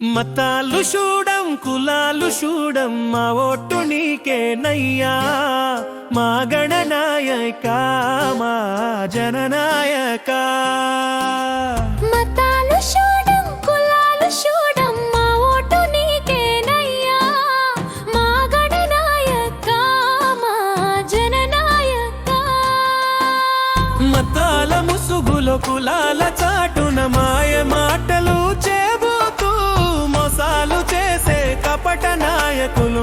మతాలు చూడం కులాలు చూడం మా ఓటు నీకేనయ్యా. మా గణనాయక మా జననాయక. మతాలు చూడం కులాలు చూడం మా ఓటు నీకేనయ్యా. మా గణనాయక మా జననాయక. మతాల ముసుగులో కులాల చాటున మాయ మాటలు నాయకులు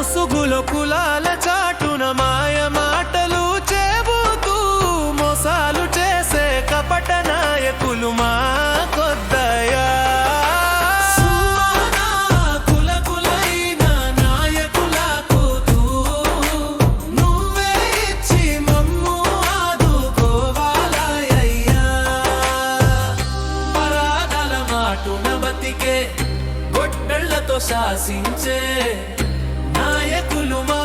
ముసుగులో కులాల చాటున మాయ మాటలు చేబోతూ మోసాలు చేసే కపట నాయకులు మా కొద్దయా శాసించే నాయకులు మా